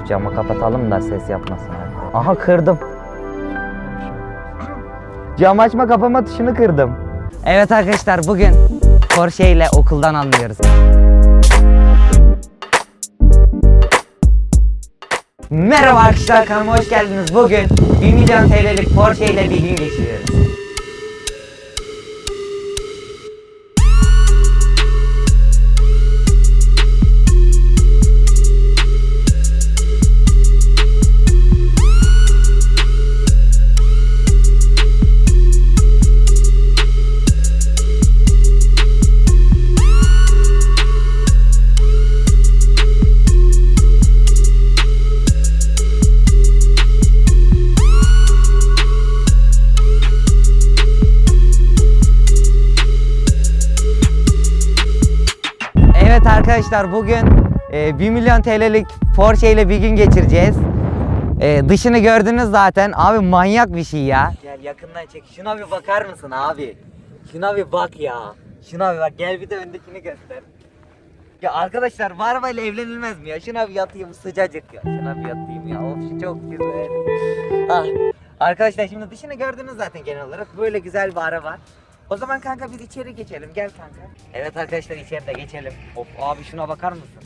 Şu camı kapatalım da ses yapmasın. Aha kırdım. Cam açma kapama tuşunu kırdım. Evet arkadaşlar bugün Porsche ile okuldan almıyoruz. Merhaba arkadaşlar kanalıma hoş geldiniz. Bugün 1 milyon TL'lik Porsche ile bir gün geçiriyoruz. Arkadaşlar bugün e, 1 milyon TL'lik Porsche ile bir gün geçireceğiz. E, dışını gördünüz zaten. Abi manyak bir şey ya. Gel yakından çek. Şuna bir bakar mısın abi? Şuna bir bak ya. Şuna bir bak. Gel bir de öndekini göster. Ya arkadaşlar bu arabayla evlenilmez mi ya? Şuna bir yatayım sıcacık ya. Şuna bir yatayım ya. Of çok güzel. Ah. Arkadaşlar şimdi dışını gördünüz zaten genel olarak. Böyle güzel bir araba. O zaman kanka biz içeri geçelim. Gel kanka. Evet arkadaşlar içeride geçelim. Of abi şuna bakar mısın?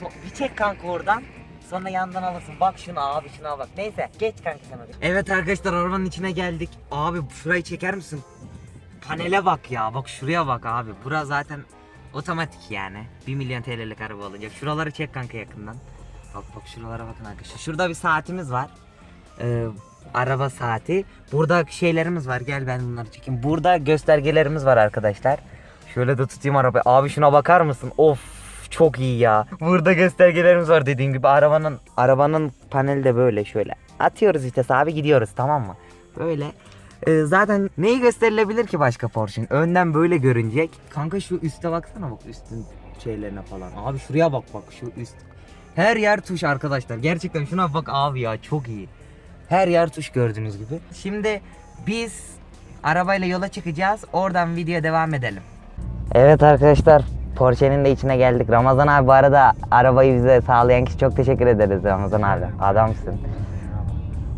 So- bir çek kanka oradan. Sonra yandan alırsın. Bak şuna abi şuna bak. Neyse geç kanka sen hadi. Evet arkadaşlar arabanın içine geldik. Abi şurayı çeker misin? Panele bak ya. Bak şuraya bak abi. Bura zaten otomatik yani. 1 milyon TL'lik araba olacak. Şuraları çek kanka yakından. Bak bak şuralara bakın arkadaşlar. Şurada bir saatimiz var. Ee, araba saati. Burada şeylerimiz var. Gel ben bunları çekeyim. Burada göstergelerimiz var arkadaşlar. Şöyle de tutayım arabayı. Abi şuna bakar mısın? Of çok iyi ya. Burada göstergelerimiz var dediğim gibi. Arabanın arabanın paneli de böyle şöyle. Atıyoruz vitesi abi gidiyoruz tamam mı? Böyle. Ee, zaten neyi gösterilebilir ki başka Porsche'nin? Önden böyle görünecek. Kanka şu üste baksana bak üstün şeylerine falan. Abi şuraya bak bak şu üst. Her yer tuş arkadaşlar. Gerçekten şuna bak abi ya çok iyi. Her yer tuş gördüğünüz gibi. Şimdi biz arabayla yola çıkacağız. Oradan video devam edelim. Evet arkadaşlar Porsche'nin de içine geldik. Ramazan abi bu arada arabayı bize sağlayan kişi çok teşekkür ederiz Ramazan abi. Adamsın.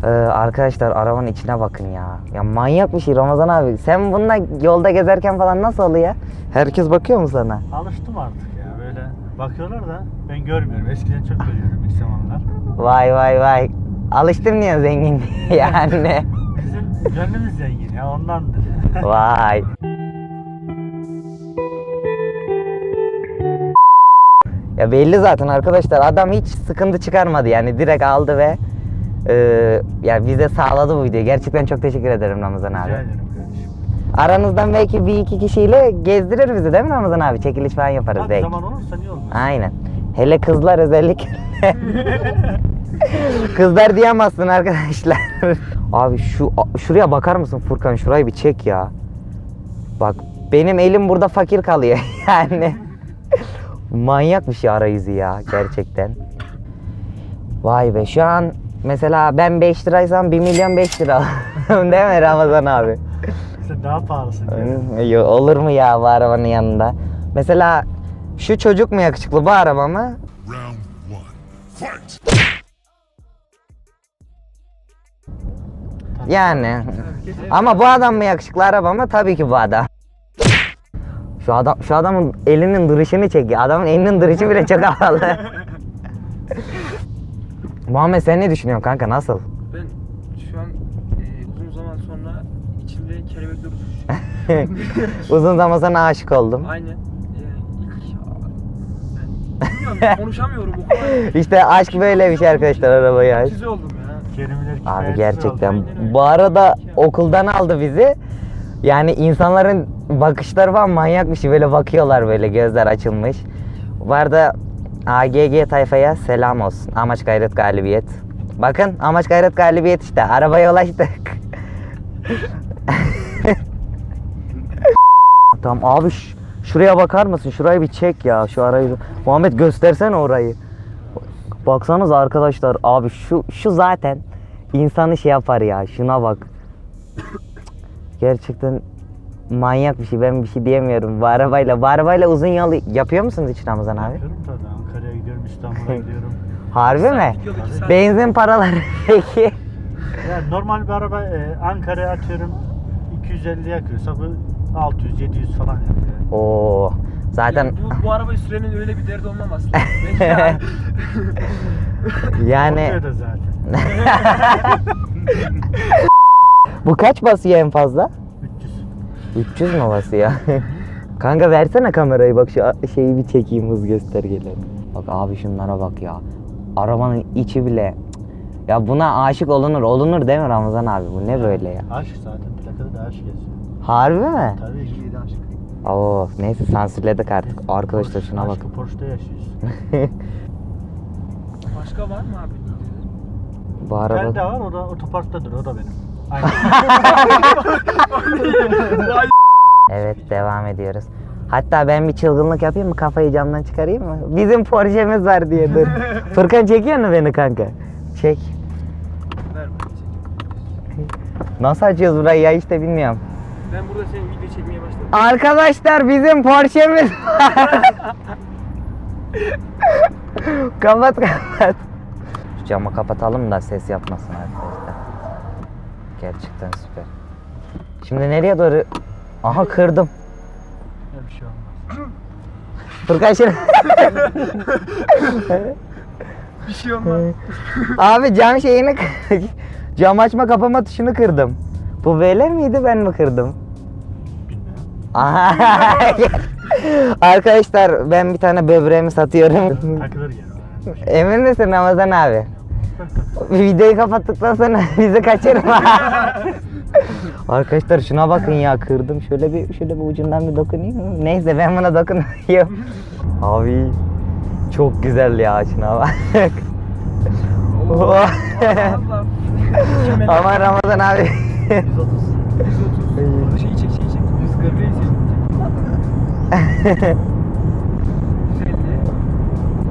Ee, arkadaşlar arabanın içine bakın ya. Ya manyak bir şey Ramazan abi. Sen bununla yolda gezerken falan nasıl oluyor? Herkes bakıyor mu sana? Alıştım artık ya böyle bakıyorlar da ben görmüyorum. Eskiden çok görüyorum ilk zamanlar. Vay vay vay. Alıştım diye zengin yani. Bizim gönlümüz zengin ya ondandır. Vay. Ya belli zaten arkadaşlar adam hiç sıkıntı çıkarmadı yani direkt aldı ve e, ya bize sağladı bu videoyu. Gerçekten çok teşekkür ederim Ramazan abi. Rica ederim kardeşim. Aranızdan belki bir iki kişiyle gezdirir bizi değil mi Ramazan abi? Çekiliş falan yaparız Hadi belki. zaman olursa niye olmaz? Aynen. Hele kızlar özellikle. kızlar diyemezsin arkadaşlar. Abi şu şuraya bakar mısın Furkan? Şurayı bir çek ya. Bak benim elim burada fakir kalıyor yani. Manyak bir şey arayüzü ya gerçekten. Vay be şu an mesela ben 5 liraysam 1 milyon 5 lira değil mi Ramazan abi? Sen daha pahalısın. ya. Yo, olur mu ya bu arabanın yanında? Mesela şu çocuk mu yakışıklı bu araba mı? Round one. Fight! Yani. Ama bu adam mı yakışıklı araba mı? Tabii ki bu adam. Şu adam şu adamın elinin duruşunu çekiyor. Adamın elinin duruşu bile çok havalı. Muhammed sen ne düşünüyorsun kanka nasıl? Ben şu an e, uzun zaman sonra içimde kelebekler uçuşuyor. Uzun zaman sana aşık oldum. Aynen. E, ilk ben konuşamıyorum o kadar. İşte aşk böyle bir şey arkadaşlar arabaya. Hipnotize oldum ya. Kelimeler Abi gerçekten bu arada okuldan aldı bizi. Yani insanların bakışları falan manyak bir şey. Böyle bakıyorlar böyle gözler açılmış. Bu arada AGG tayfaya selam olsun. Amaç gayret galibiyet. Bakın amaç gayret galibiyet işte. Arabaya ulaştık. tamam abi şuraya bakar mısın? Şurayı bir çek ya şu arayı. Muhammed göstersene orayı. Baksanız arkadaşlar abi şu şu zaten insanı şey yapar ya. Şuna bak. Gerçekten manyak bir şey. Ben bir şey diyemiyorum. Bu arabayla, bu arabayla uzun yol yapıyor musunuz hiç Ramazan abi? Yapıyorum tabii Ankara'ya gidiyorum, İstanbul'a gidiyorum. Harbi mi? Saat- Benzin paraları peki? Yani normal bir araba e, Ankara'ya atıyorum 250 yakıyorsa bu 600-700 falan yapıyor. Oo. Zaten bu, bu arabayı sürenin öyle bir derdi olmam aslında. Ben yani- da zaten. bu kaç basıyor en fazla? 300. 300 mü basıyor? Kanka versene kamerayı bak şu şeyi bir çekeyim hız göstergeleri. Bak abi şunlara bak ya. Arabanın içi bile ya buna aşık olunur. Olunur değil mi Ramazan abi? Bu ne böyle ya? Aşk zaten plakada da aşk yazıyor. Harbi mi? Tabii ki. aşk. Oo neyse sansürledik artık. Arkadaşlar şuna Aşkı bakın. Porsche'da yaşıyorsun. Başka var mı abi? Bu Ben araba de var o da otoparktadır o da benim. Aynen. Evet devam ediyoruz. Hatta ben bir çılgınlık yapayım mı? Kafayı camdan çıkarayım mı? Bizim Porsche'miz var diye dur. Furkan çekiyor mu beni kanka? Çek. Ver. Nasıl açıyoruz burayı ya işte bilmiyorum. Ben burada senin. Arkadaşlar bizim Porsche'miz kapat kapat. Şu camı kapatalım da ses yapmasın arkadaşlar. Gerçekten süper. Şimdi nereye doğru? Aha kırdım. Ya bir şey olmaz. Furkan şimdi... Bir şey olmaz. Abi cam şeyini cam açma kapama tuşunu kırdım. Bu böyle miydi ben mi kırdım? Arkadaşlar ben bir tane böbreğimi satıyorum. Takılır gene. Emin misin Ramazan abi? Videoyu kapattıktan sonra bizi kaçırma. Arkadaşlar şuna bakın ya kırdım. Şöyle bir şöyle bir ucundan bir dokunayım. Neyse ben buna dokunayım. Abi çok güzel ya şuna bak. Aman Ramazan abi. 130. Şeyi çek, şeyi çek. 140 reis çek. 150.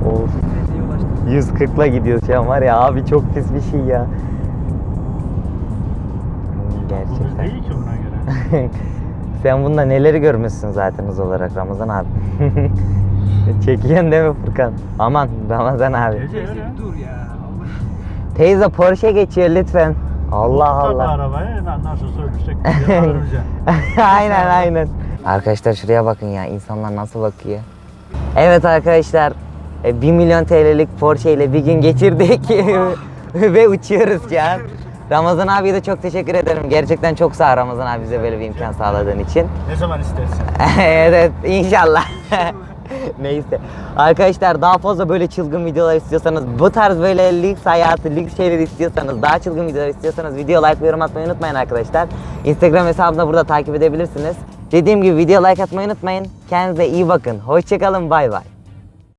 of. 150'ye ulaştık. 140'la gidiyoruz şu an var ya abi çok pis bir şey ya. Gerçekten. değil ki buna göre. Sen bunda neleri görmüşsün zaten hız olarak Ramazan abi. Çekiyorsun değil mi Furkan? Aman Ramazan abi. Teyze dur ya. Allah. Teyze Porsche geçiyor lütfen. Allah Tabii Allah. arabaya hemen nasıl söyleyecek aynen aynen. Arkadaşlar şuraya bakın ya insanlar nasıl bakıyor. Evet arkadaşlar e, 1 milyon TL'lik Porsche ile bir gün geçirdik ve uçuyoruz an. Ramazan abiye de çok teşekkür ederim. Gerçekten çok sağ ol Ramazan abi bize böyle bir imkan sağladığın için. Ne zaman istersen. evet inşallah. Neyse. Arkadaşlar daha fazla böyle çılgın videolar istiyorsanız, bu tarz böyle lüks hayatı, lüks şeyler istiyorsanız, daha çılgın videolar istiyorsanız video like ve yorum atmayı unutmayın arkadaşlar. Instagram hesabımda burada takip edebilirsiniz. Dediğim gibi video like atmayı unutmayın. Kendinize iyi bakın. Hoşçakalın. Bay bay.